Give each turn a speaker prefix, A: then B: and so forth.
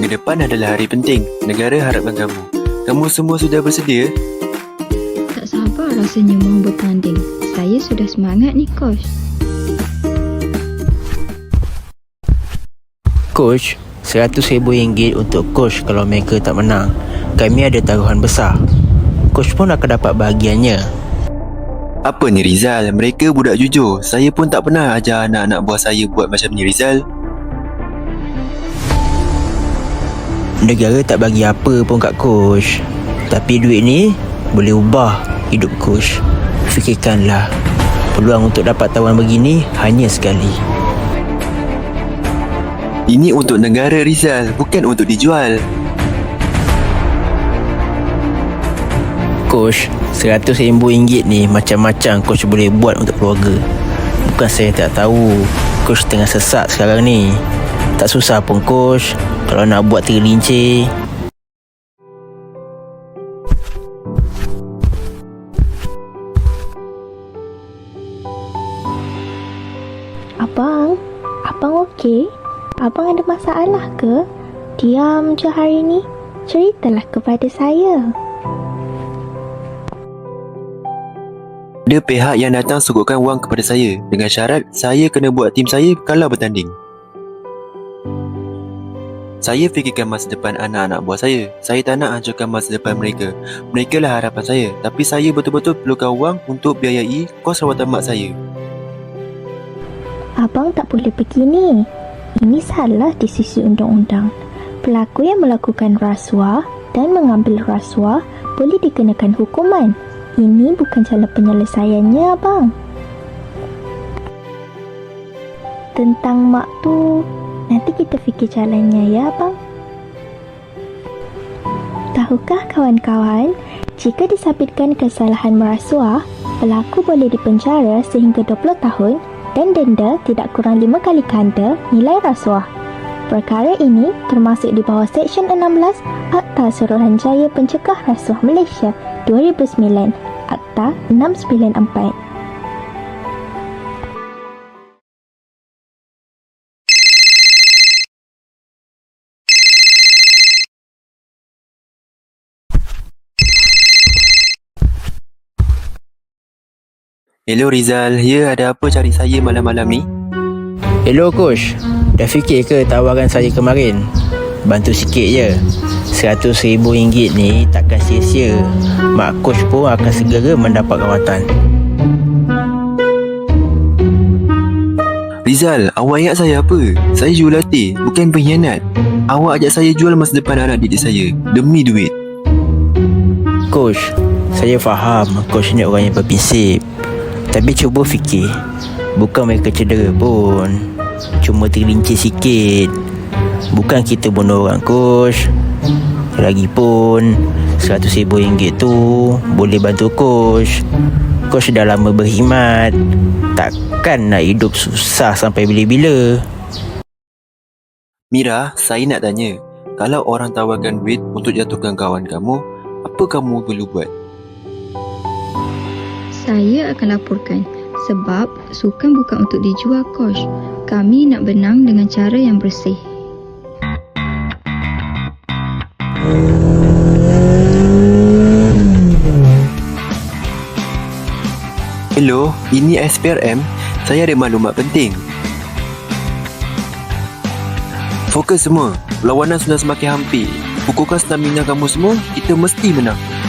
A: Depan adalah hari penting. Negara harapkan kamu. Kamu semua sudah bersedia?
B: Tak sabar rasanya mahu bertanding. Saya sudah semangat ni, Coach.
C: Coach, RM100,000 untuk coach kalau mereka tak menang. Kami ada taruhan besar. Coach pun akan dapat bahagiannya.
A: Apa ni Rizal? Mereka budak jujur. Saya pun tak pernah ajar anak-anak buah saya buat macam ni Rizal.
C: Negara tak bagi apa pun kat coach. Tapi duit ni boleh ubah hidup coach. Fikirkanlah, peluang untuk dapat tawaran begini hanya sekali.
A: Ini untuk negara Rizal, bukan untuk dijual.
C: Coach, RM100,000 ni macam-macam coach boleh buat untuk keluarga. Bukan saya tak tahu. Coach tengah sesak sekarang ni. Tak susah pun coach kalau nak buat tergelincir.
D: Abang, abang okey? Abang ada masalah ke? Diam je hari ni. Ceritalah kepada saya.
A: Ada pihak yang datang sugutkan wang kepada saya dengan syarat saya kena buat tim saya kalau bertanding. Saya fikirkan masa depan anak-anak buah saya. Saya tak nak hancurkan masa depan mereka. Mereka lah harapan saya. Tapi saya betul-betul perlukan wang untuk biayai kos rawatan mak saya.
D: Abang tak boleh begini. Ini salah di sisi undang-undang. Pelaku yang melakukan rasuah dan mengambil rasuah boleh dikenakan hukuman. Ini bukan jalan penyelesaiannya, abang. Tentang mak tu, nanti kita fikir jalannya ya, abang. Tahukah kawan-kawan, jika disabitkan kesalahan merasuah, pelaku boleh dipenjara sehingga 20 tahun dan denda tidak kurang 5 kali ganda nilai rasuah. Perkara ini termasuk di bawah Seksyen 16 Akta Suruhanjaya Pencegah Rasuah Malaysia 2009 Akta 694.
A: Hello Rizal, ya ada apa cari saya malam-malam ni?
C: Hello coach, dah fikir ke tawaran saya kemarin? Bantu sikit je. RM100,000 ni takkan sia-sia. Mak coach pun akan segera mendapat rawatan.
A: Rizal, awak ingat saya apa? Saya jurulatih, bukan pengkhianat. Awak ajak saya jual masa depan anak didik saya demi duit.
C: Coach, saya faham coach ni orang yang berprinsip. Tapi cuba fikir, bukan mereka cedera pun. Cuma tergelincir sikit. Bukan kita bunuh orang coach. Lagipun RM100,000 tu boleh bantu coach. Coach dah lama berkhidmat. Takkan nak hidup susah sampai bila-bila.
A: Mira, saya nak tanya. Kalau orang tawarkan duit untuk jatuhkan kawan kamu, apa kamu perlu buat?
B: Saya akan laporkan sebab sukan bukan untuk dijual, Coach. Kami nak benang dengan cara yang bersih.
A: Hello, ini SPRM. Saya ada maklumat penting. Fokus semua. Perlawanan sudah semakin hampir. Kukuhkan stamina kamu semua, kita mesti menang.